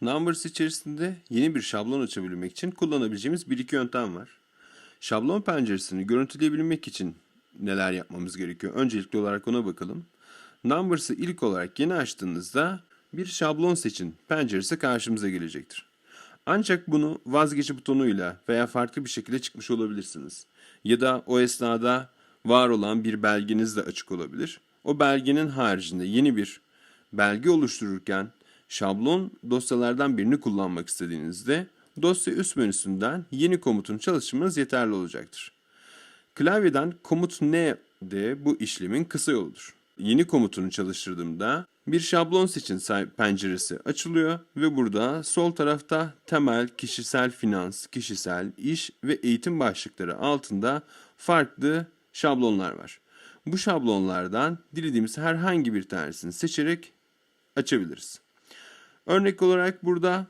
Numbers içerisinde yeni bir şablon açabilmek için kullanabileceğimiz bir iki yöntem var. Şablon penceresini görüntüleyebilmek için neler yapmamız gerekiyor? Öncelikli olarak ona bakalım. Numbers'ı ilk olarak yeni açtığınızda bir şablon seçin penceresi karşımıza gelecektir. Ancak bunu vazgeç butonuyla veya farklı bir şekilde çıkmış olabilirsiniz. Ya da o esnada var olan bir belgeniz de açık olabilir. O belgenin haricinde yeni bir belge oluştururken şablon dosyalardan birini kullanmak istediğinizde dosya üst menüsünden yeni komutunu çalıştırmanız yeterli olacaktır. Klavyeden komut ne de bu işlemin kısa yoludur. Yeni komutunu çalıştırdığımda bir şablon seçin penceresi açılıyor ve burada sol tarafta temel, kişisel finans, kişisel, iş ve eğitim başlıkları altında farklı şablonlar var. Bu şablonlardan dilediğimiz herhangi bir tanesini seçerek açabiliriz. Örnek olarak burada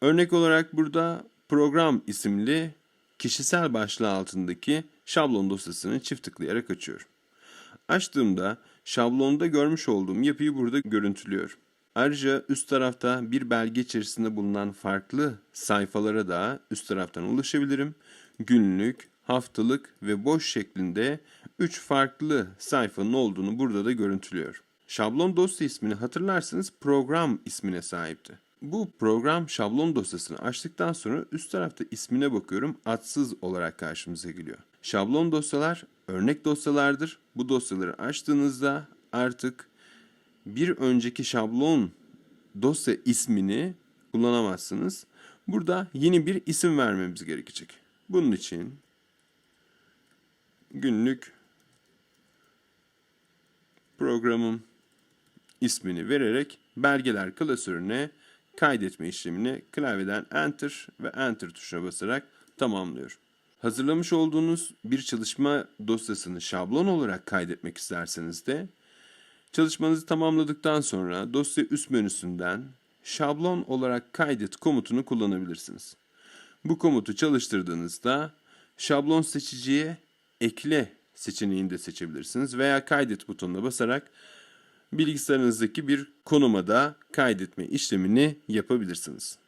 örnek olarak burada program isimli kişisel başlığı altındaki şablon dosyasını çift tıklayarak açıyorum. Açtığımda şablonda görmüş olduğum yapıyı burada görüntülüyor. Ayrıca üst tarafta bir belge içerisinde bulunan farklı sayfalara da üst taraftan ulaşabilirim. Günlük, haftalık ve boş şeklinde 3 farklı sayfanın olduğunu burada da görüntülüyor. Şablon dosya ismini hatırlarsanız program ismine sahipti. Bu program şablon dosyasını açtıktan sonra üst tarafta ismine bakıyorum adsız olarak karşımıza geliyor. Şablon dosyalar örnek dosyalardır. Bu dosyaları açtığınızda artık bir önceki şablon dosya ismini kullanamazsınız. Burada yeni bir isim vermemiz gerekecek. Bunun için günlük programım ismini vererek belgeler klasörüne kaydetme işlemini klavyeden Enter ve Enter tuşuna basarak tamamlıyorum. Hazırlamış olduğunuz bir çalışma dosyasını şablon olarak kaydetmek isterseniz de çalışmanızı tamamladıktan sonra dosya üst menüsünden şablon olarak kaydet komutunu kullanabilirsiniz. Bu komutu çalıştırdığınızda şablon seçiciye ekle seçeneğini de seçebilirsiniz veya kaydet butonuna basarak bilgisayarınızdaki bir konuma da kaydetme işlemini yapabilirsiniz.